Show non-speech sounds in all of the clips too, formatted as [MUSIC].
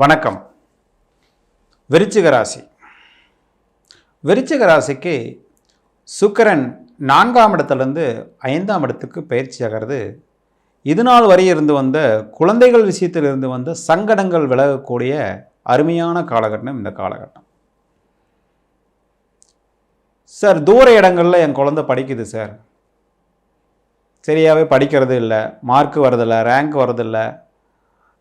வணக்கம். விருச்சிக ராசி. விருச்சிக ராசிக்கு சுக்கிரன் நான்காம் இடத்துலேருந்து ஐந்தாம் இடத்துக்கு பயிற்சி ஆகிறது. இது நாள் வரை இருந்து வந்த குழந்தைகள் விஷயத்தில் இருந்து வந்த சங்கடங்கள் விலகக்கூடிய அருமையான காலகட்டம் இந்த காலகட்டம். சார் தூர இடங்களில் என் குழந்தை படிக்குது சார். சரியாகவே படிக்கிறது இல்லை. மார்க் வரதில்லை ரேங்க் வரதில்லை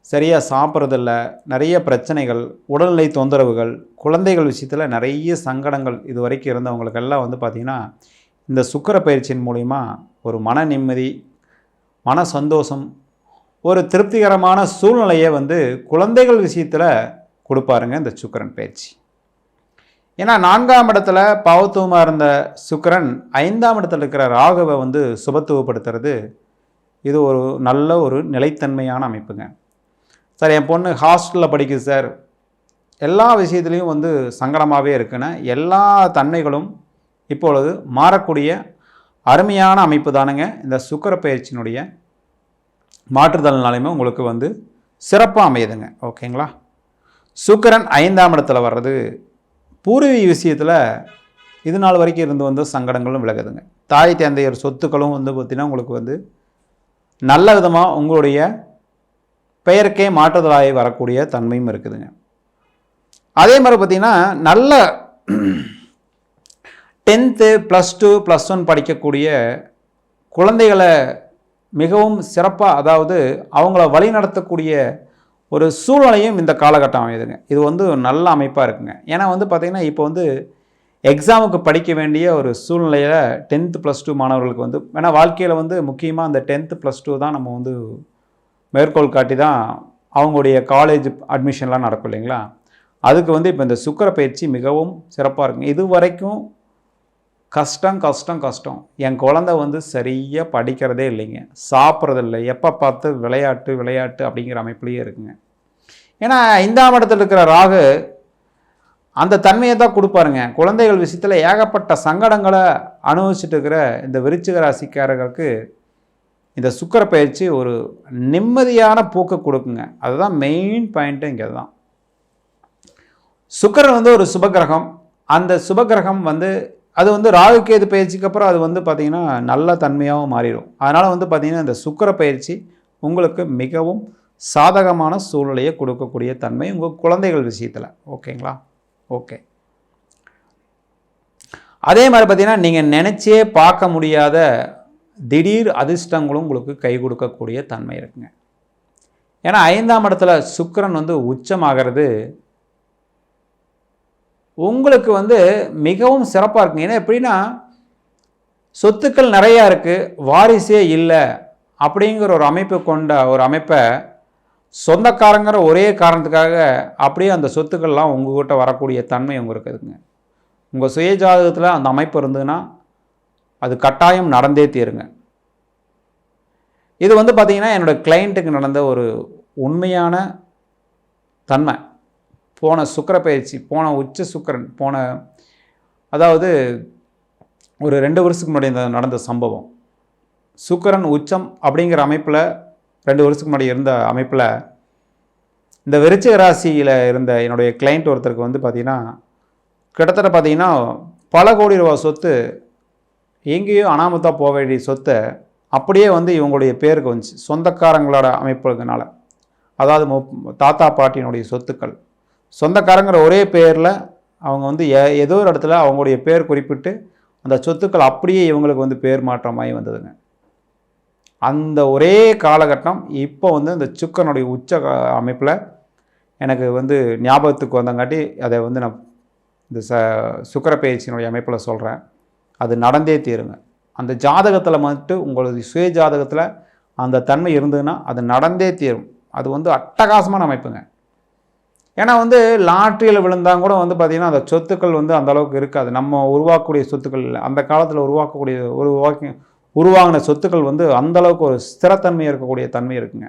சரியாக சாப்பிட்றதில்ல நிறைய பிரச்சனைகள் உடல்நிலை தொந்தரவுகள் குழந்தைகள் விஷயத்தில் நிறைய சங்கடங்கள் இது வரைக்கும் இருந்தவங்களுக்கெல்லாம் வந்து பார்த்திங்கன்னா இந்த சுக்கிர பயிற்சியின் மூலிமா ஒரு மன நிம்மதி மன சந்தோஷம் ஒரு திருப்திகரமான சூழ்நிலையை வந்து குழந்தைகள் விஷயத்தில் கொடுப்பாருங்க இந்த சுக்கிரன் பயிற்சி. ஏன்னா நான்காம் இடத்துல பாவத்துவமாக இருந்த சுக்கரன் ஐந்தாம் இடத்துல இருக்கிற ராகுவை வந்து சுபத்துவப்படுத்துறது இது ஒரு நல்ல ஒரு நிலைத்தன்மையான அமைப்புங்க. சார் என் பொண்ணு ஹாஸ்டலில் படிக்குது சார். எல்லா விஷயத்துலேயும் வந்து சங்கடமாகவே இருக்குன்னு எல்லா தன்மைகளும் இப்பொழுது மாறக்கூடிய அருமையான அமைப்பு தானுங்க. இந்த சுக்கர பயிற்சியினுடைய மாற்றுதல்னாலையுமே உங்களுக்கு வந்து சிறப்பாக அமையுதுங்க. ஓகேங்களா? சுக்கரன் ஐந்தாம் இடத்துல வர்றது பூர்வீக விஷயத்தில் இது நாள் வரைக்கும் இருந்து வந்த சங்கடங்களும் விலகுதுங்க. தாய் தந்தையர் சொத்துக்களும் வந்து பார்த்திங்கன்னா உங்களுக்கு வந்து நல்ல விதமாக உங்களுடைய பெயருக்கே மாற்றுதலாகி வரக்கூடிய தன்மையும் இருக்குதுங்க. அதே மாதிரி பார்த்திங்கன்னா நல்ல tenth plus two plus one படிக்கக்கூடிய குழந்தைகளை மிகவும் சிறப்பாக அதாவது அவங்கள வழிநடத்தக்கூடிய ஒரு சூழ்நிலையும் இந்த காலகட்டம் அமையுதுங்க. இது வந்து ஒரு நல்ல அமைப்பாக இருக்குங்க. ஏன்னா வந்து பார்த்திங்கன்னா இப்போ வந்து எக்ஸாமுக்கு படிக்க வேண்டிய ஒரு சூழ்நிலையில் டென்த்து ப்ளஸ் டூ மாணவர்களுக்கு வந்து ஏன்னா வாழ்க்கையில் வந்து முக்கியமாக அந்த டென்த்து ப்ளஸ் டூ தான் நம்ம வந்து மேற்கோள் காட்டி தான் அவங்களுடைய காலேஜ் அட்மிஷன்லாம் நடக்கும் இல்லைங்களா? அதுக்கு வந்து இப்போ இந்த சுக்கர பயிற்சி மிகவும் சிறப்பாக இருக்குங்க இது வரைக்கும் கஷ்டம் கஷ்டம் கஷ்டம். என் குழந்த வந்து சரியாக படிக்கிறதே இல்லைங்க. சாப்பிட்றதில்ல எப்போ பார்த்து விளையாட்டு விளையாட்டு அப்படிங்கிற அமைப்புலேயே இருக்குங்க. ஏன்னா ஐந்தாம் இடத்துல இருக்கிற ராகு அந்த தன்மையை தான் கொடுப்பாருங்க. குழந்தைகள் விஷயத்தில் ஏகப்பட்ட சங்கடங்களை அனுபவிச்சுட்டு இருக்கிற இந்த விருச்சிக ராசிக்காரர்களுக்கு இந்த சுக்கர பயிற்சி ஒரு நிம்மதியான போக்கை கொடுக்குங்க. அதுதான் மெயின் பாயிண்ட்டு இங்கே தான் சுக்கரன் வந்து ஒரு சுபகிரகம். அந்த சுபகிரகம் வந்து அது வந்து ராகு கேது பயிற்சிக்கு அப்புறம் அது வந்து பார்த்திங்கன்னா நல்ல தன்மையாகவும் மாறிடும். அதனால் வந்து பார்த்திங்கன்னா இந்த சுக்கர பயிற்சி உங்களுக்கு மிகவும் சாதகமான சூழ்நிலையை கொடுக்கக்கூடிய தன்மை உங்கள் குழந்தைகள் விஷயத்தில். ஓகேங்களா? ஓகே. அதே மாதிரி பார்த்திங்கன்னா நீங்கள் நினச்சே பார்க்க முடியாத திடீர் அதிர்ஷ்டங்களும் உங்களுக்கு கை கொடுக்கக்கூடிய தன்மை இருக்குங்க. ஏன்னா ஐந்தாம் இடத்துல சுக்கிரன் வந்து உச்சமாகிறது. உங்களுக்கு வந்து மிகவும் சிறப்பாக இருக்குங்க. ஏன்னா எப்படின்னா சொத்துக்கள் நிறையா இருக்குது வாரிசே இல்லை அப்படிங்கிற ஒரு அமைப்பு கொண்ட ஒரு அமைப்பை சொந்தக்காரங்கிற ஒரே காரணத்துக்காக அப்படியே அந்த சொத்துக்கள்லாம் உங்கள்கிட்ட வரக்கூடிய தன்மை உங்களுக்கு இருக்குங்க உங்கள் சுய ஜாதகத்தில் அந்த அமைப்பு இருந்ததுன்னா அது கட்டாயம் நடந்தே தீருங்க. இது வந்து பார்த்திங்கன்னா என்னோடய கிளைண்ட்டுக்கு நடந்த ஒரு உண்மையான தன்மை. போன சுக்கிர பயிற்சி போன உச்ச சுக்கிரன் போன அதாவது ஒரு ரெண்டு வருஷத்துக்கு முன்னாடி நடந்த சம்பவம். சுக்கரன் உச்சம் அப்படிங்கிற அமைப்பில் ரெண்டு வருஷத்துக்கு முன்னாடி இருந்த அமைப்பில் இந்த விருச்சிக ராசியில் இருந்த என்னுடைய கிளைண்ட் ஒருத்தருக்கு வந்து பார்த்திங்கன்னா கிட்டத்தட்ட பார்த்திங்கன்னா பல கோடி ரூபா சொத்து எங்கேயோ அனாமத்தாக போக வேண்டிய சொத்தை அப்படியே வந்து இவங்களுடைய பேருக்கு வந்துச்சு. சொந்தக்காரங்களோட அமைப்புனால அதாவது தாத்தா பாட்டியினுடைய சொத்துக்கள். சொந்தக்காரங்கிற ஒரே பேரில் அவங்க வந்து ஏதோ ஒரு இடத்துல அவங்களுடைய பேர் குறிப்பிட்டு அந்த சொத்துக்கள் அப்படியே இவங்களுக்கு வந்து பேர் மாற்றமாகி வந்ததுங்க. அந்த ஒரே காலகட்டம் இப்போ வந்து இந்த சுக்கனுடைய உச்ச அமைப்பில் எனக்கு வந்து ஞாபகத்துக்கு வந்தங்காட்டி அதை வந்து நான் இந்த ச சுக்கர பயிற்சியினுடைய அமைப்பில் சொல்கிறேன் அது நடந்தே தீருங்க. அந்த ஜாதகத்தில் மட்டும் உங்களது சுய ஜாதகத்தில் அந்த தன்மை இருந்ததுன்னா அது நடந்தே தீரும். அது வந்து அட்டகாசமான அமைப்புங்க. ஏன்னா வந்து லாட்ரியில் விழுந்தாங்க கூட வந்து பார்த்திங்கன்னா அந்த சொத்துக்கள் வந்து அந்த அளவுக்கு இருக்காது. நம்ம உருவாக்கக்கூடிய சொத்துக்கள் இல்லை. அந்த காலத்தில் உருவாக்கக்கூடிய உருவாக்கி உருவாகின சொத்துக்கள் வந்து அந்தளவுக்கு ஒரு ஸ்திரத்தன்மை இருக்கக்கூடிய தன்மை இருக்குங்க.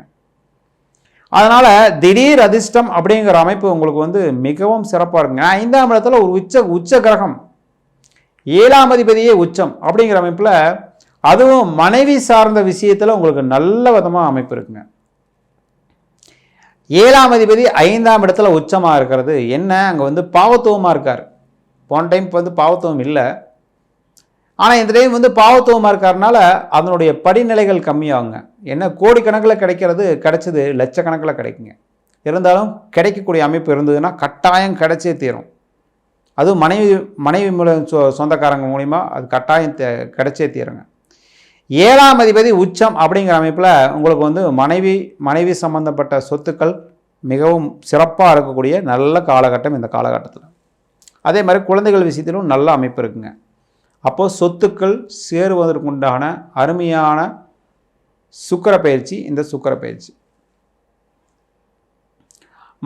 அதனால் திடீர் அதிர்ஷ்டம் அப்படிங்கிற அமைப்பு உங்களுக்கு வந்து மிகவும் சிறப்பாக இருக்குங்க. ஐந்தாம் இடத்துல ஒரு உச்ச உச்ச கிரகம். ஏழாம் அதிபதியே உச்சம் அப்படிங்கிற அமைப்பில் அதுவும் மனைவி சார்ந்த விஷயத்தில் உங்களுக்கு நல்ல விதமாக அமைப்பு இருக்குங்க. ஏழாம் அதிபதி ஐந்தாம் இடத்துல உச்சமாக இருக்கிறது. என்ன? அங்கே வந்து பாவத்துவமாக இருக்கார். போன டைம் வந்து பாவத்துவம் இல்லை. ஆனால் இந்த டைம் வந்து பாவத்துவமாக இருக்காருனால அதனுடைய படிநிலைகள் கம்மியாகுங்க. என்ன? கோடிக்கணக்கில் கிடைக்கிறது கிடைச்சது லட்சக்கணக்கில் கிடைக்குங்க. இருந்தாலும் கிடைக்கக்கூடிய அமைப்பு இருந்ததுன்னா கட்டாயம் கிடைச்சே தீரும். அதுவும் மனைவி மனைவி மூலம் சொ சொந்தக்காரங்க மூலிமா அது கட்டாயம் தே கிடைச்சே தீருங்க. ஏழாம் அதிபதி உச்சம் அப்படிங்கிற அமைப்பில் உங்களுக்கு வந்து மனைவி மனைவி சம்பந்தப்பட்ட சொத்துக்கள் மிகவும் சிறப்பாக இருக்கக்கூடிய நல்ல காலகட்டம் இந்த காலகட்டத்தில். அதே மாதிரி குழந்தைகள் விஷயத்திலும் நல்ல அமைப்பு இருக்குங்க. அப்போது சொத்துக்கள் சேருவதற்குண்டான அருமையான சுக்கர பயிற்சி இந்த சுக்கர பயிற்சி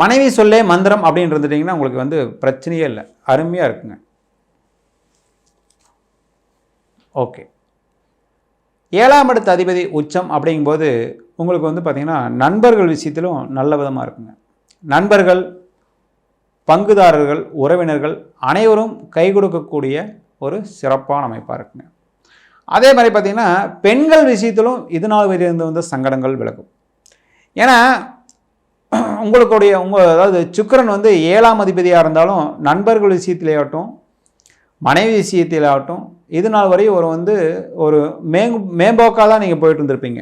மனைவி சொல்லே மந்திரம் அப்படின்னு இருந்துட்டிங்கன்னா உங்களுக்கு வந்து பிரச்சனையே இல்லை. அருமையாக இருக்குங்க. ஓகே. ஏழாம் இடத்து அதிபதி உச்சம் அப்படிங்கும்போது உங்களுக்கு வந்து பார்த்திங்கன்னா நண்பர்கள் விஷயத்திலும் நல்ல விதமாக இருக்குங்க. நண்பர்கள் பங்குதாரர்கள் உறவினர்கள் அனைவரும் கை கொடுக்கக்கூடிய ஒரு சிறப்பான அமைப்பாக இருக்குங்க. அதே மாதிரி பார்த்திங்கன்னா பெண்கள் விஷயத்திலும் இது நாள் இருந்து வந்த சங்கடங்கள் விலகும். ஏன்னா [CLEARS THROAT] உங்களுடைய உங்கள் அதாவது சுக்கிரன் வந்து ஏழாம் அதிபதியாக இருந்தாலும் நண்பர்கள் விஷயத்திலேயாகட்டும் மனைவி விஷயத்திலாகட்டும் இது நாள் வரை ஒரு வந்து ஒரு மேங் மேம்போக்காக தான் நீங்கள் போயிட்டு இருந்திருப்பீங்க.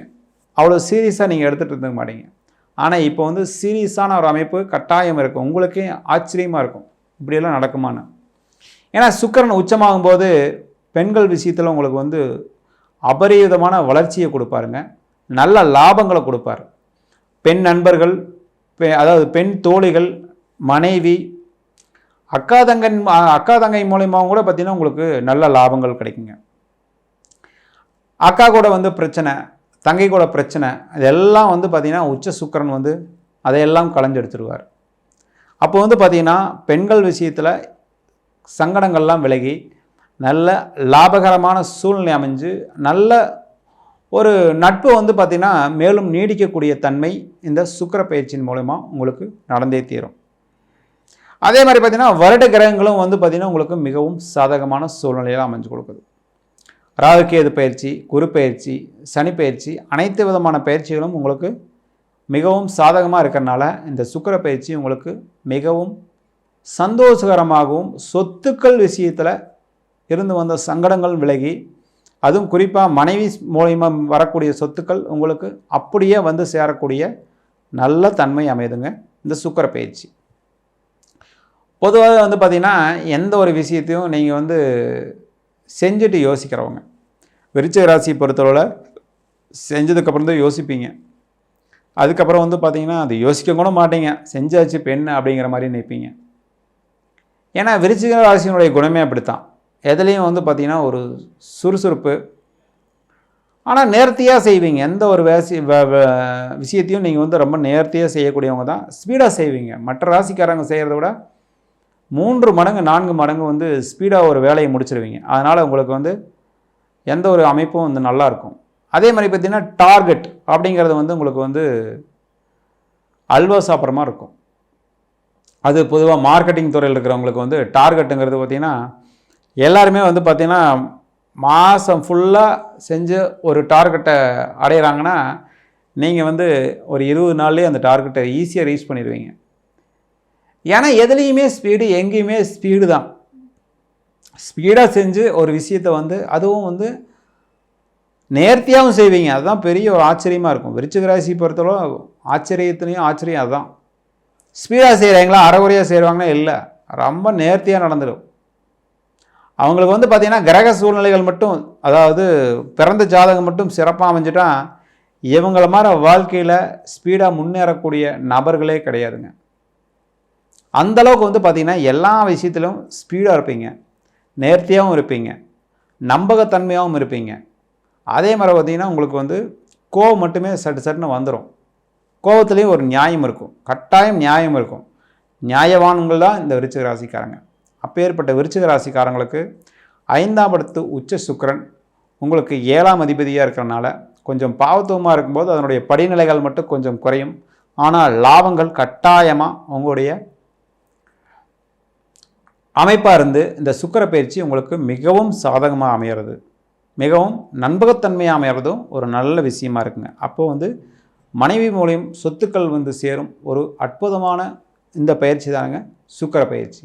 அவ்வளோ சீரியஸாக நீங்கள் எடுத்துகிட்டு இருந்துக்க மாட்டீங்க. ஆனால் இப்போ வந்து சீரியஸான ஒரு அமைப்பு கட்டாயம் இருக்கும். உங்களுக்கே ஆச்சரியமாக இருக்கும். இப்படியெல்லாம் நடக்குமான்னு. ஏன்னா சுக்கிரன் உச்சமாகும் போது பெண்கள் விஷயத்தில் உங்களுக்கு வந்து அபரிவிதமான வளர்ச்சியை கொடுப்பாருங்க. நல்ல லாபங்களை கொடுப்பார். பெண் நண்பர்கள் அதாவது பெண் தோழிகள் மனைவி அக்கா தங்கன் அக்கா தங்கை மூலயமாவும் கூட பார்த்திங்கன்னா உங்களுக்கு நல்ல லாபங்கள் கிடைக்குங்க. அக்கா கூட வந்து பிரச்சனை தங்கை கூட பிரச்சனை இதெல்லாம் வந்து பார்த்திங்கன்னா உச்ச சுக்கிரன் வந்து அதையெல்லாம் களைஞ்செடுத்துருவார் அப்போ வந்து பார்த்திங்கன்னா பெண்கள் விஷயத்தில் சங்கடங்கள்லாம் விலகி நல்ல லாபகரமான சூழ்நிலை அமைஞ்சு நல்ல ஒரு நட்பு வந்து பார்த்திங்கன்னா மேலும் நீடிக்கக்கூடிய தன்மை இந்த சுக்கிர பயிற்சியின் மூலயமா உங்களுக்கு நடந்தே தீரும். அதே மாதிரி பார்த்திங்கன்னா வருட கிரகங்களும் வந்து பார்த்திங்கன்னா உங்களுக்கு மிகவும் சாதகமான சூழ்நிலையில் அமைஞ்சு கொடுக்குது. ராகுகேது பயிற்சி குரு பயிற்சி சனி பயிற்சி அனைத்து விதமான பயிற்சிகளும் உங்களுக்கு மிகவும் சாதகமாக இருக்கிறனால இந்த சுக்கிர பயிற்சி உங்களுக்கு மிகவும் சந்தோஷகரமாகவும் சொத்துக்கள் விஷயத்தில் இருந்து வந்த சங்கடங்கள் விலகி அதுவும் குறிப்பாக மனைவி மூலயமா வரக்கூடிய சொத்துக்கள் உங்களுக்கு அப்படியே வந்து சேரக்கூடிய நல்ல தன்மை அமைதுங்க. இந்த சுக்கர பயிற்சி. பொதுவாக வந்து பார்த்திங்கன்னா எந்த ஒரு விஷயத்தையும் நீங்கள் வந்து செஞ்சுட்டு யோசிக்கிறவங்க. விருச்சிக ராசியை பொறுத்தளவில் செஞ்சதுக்கப்புறம் தான் யோசிப்பீங்க. அதுக்கப்புறம் வந்து பார்த்திங்கன்னா அது யோசிக்க கூட மாட்டீங்க. செஞ்சாச்சு பெண் அப்படிங்கிற மாதிரி நினைப்பீங்க. ஏன்னா விருச்சிக ராசியினுடைய குணமே அப்படித்தான். எதுலேயும் வந்து பார்த்தீங்கன்னா ஒரு சுறுசுறுப்பு. ஆனால் நேர்த்தியாக செய்வீங்க. எந்த ஒரு வேசி விஷயத்தையும் நீங்கள் வந்து ரொம்ப நேர்த்தியாக செய்யக்கூடியவங்க தான். ஸ்பீடாக செய்வீங்க. மற்ற ராசிக்காரங்க செய்கிறத விட மூன்று மடங்கு நான்கு மடங்கு வந்து ஸ்பீடாக ஒரு வேலையை முடிச்சிருவீங்க. அதனால் உங்களுக்கு வந்து எந்த ஒரு அமைப்பும் வந்து நல்லாயிருக்கும் அதே மாதிரி பார்த்தீங்கன்னா டார்கெட் அப்படிங்கிறது வந்து உங்களுக்கு வந்து அல்வா சாப்பிட்ற மாதிரி இருக்கும். அது பொதுவாக மார்க்கெட்டிங் துறையில் இருக்கிறவங்களுக்கு வந்து டார்கெட்டுங்கிறது பார்த்தீங்கன்னா எல்லாருமே வந்து பார்த்திங்கன்னா மாதம் ஃபுல்லாக செஞ்சு ஒரு டார்கெட்டை அடையிறாங்கன்னா நீங்கள் வந்து ஒரு இருபது நாள்லேயே அந்த டார்கெட்டை ஈஸியாக ரீச் பண்ணிடுவீங்க. ஏன்னா எதுலேயுமே ஸ்பீடு எங்கேயுமே ஸ்பீடு தான். ஸ்பீடாக செஞ்சு ஒரு விஷயத்தை வந்து அதுவும் வந்து நேர்த்தியாகவும் செய்வீங்க. அதுதான் பெரிய ஒரு ஆச்சரியமாக இருக்கும். விருச்சிக ராசி பொறுத்தளவு ஆச்சரியத்துலேயும் ஆச்சரியம் அதுதான் ஸ்பீடாக செய்கிறாங்களா அறகுறையாக செய்வாங்கன்னா இல்லை. ரொம்ப நேர்த்தியாக நடந்துடும். அவங்களுக்கு வந்து பார்த்திங்கன்னா கிரக சூழ்நிலைகள் மட்டும் அதாவது பிறந்த ஜாதகம் மட்டும் சிறப்பாக அமைஞ்சிட்டா இவங்கள மாதிரி வாழ்க்கையில் ஸ்பீடாக முன்னேறக்கூடிய நபர்களே கிடையாதுங்க. அந்த அளவுக்கு வந்து பார்த்திங்கன்னா எல்லா விஷயத்திலும் ஸ்பீடாக இருப்பீங்க. நேர்த்தியாகவும் இருப்பீங்க. நம்பகத்தன்மையாகவும் இருப்பீங்க. அதே மாதிரி பார்த்திங்கன்னா உங்களுக்கு வந்து கோவம் மட்டுமே சட்டு சட்டுன்னு வந்துடும் கோவத்துலேயும் ஒரு நியாயம் இருக்கும். கட்டாயம் நியாயம் இருக்கும். நியாயவான்கள் தான் இந்த விருச்சிக ராசிக்காரங்க. அப்பேற்பட்ட விருச்சிக ராசிக்காரங்களுக்கு ஐந்தாம் இடத்து உச்ச சுக்கிரன் உங்களுக்கு ஏழாம் அதிபதியாக இருக்கிறனால கொஞ்சம் பாவத்துவமாக இருக்கும்போது அதனுடைய படிநிலைகள் மட்டும் கொஞ்சம் குறையும். ஆனால் லாபங்கள் கட்டாயமாக உங்களுடைய அமைப்பாக இருந்து இந்த சுக்கர பயிற்சி உங்களுக்கு மிகவும் சாதகமாக அமையிறது. மிகவும் நண்பகத்தன்மையாக அமையிறதும் ஒரு நல்ல விஷயமா இருக்குங்க. அப்போ வந்து மனைவி மூலியம் சொத்துக்கள் வந்து சேரும். ஒரு அற்புதமான இந்த பயிற்சி தானுங்க சுக்கர பயிற்சி.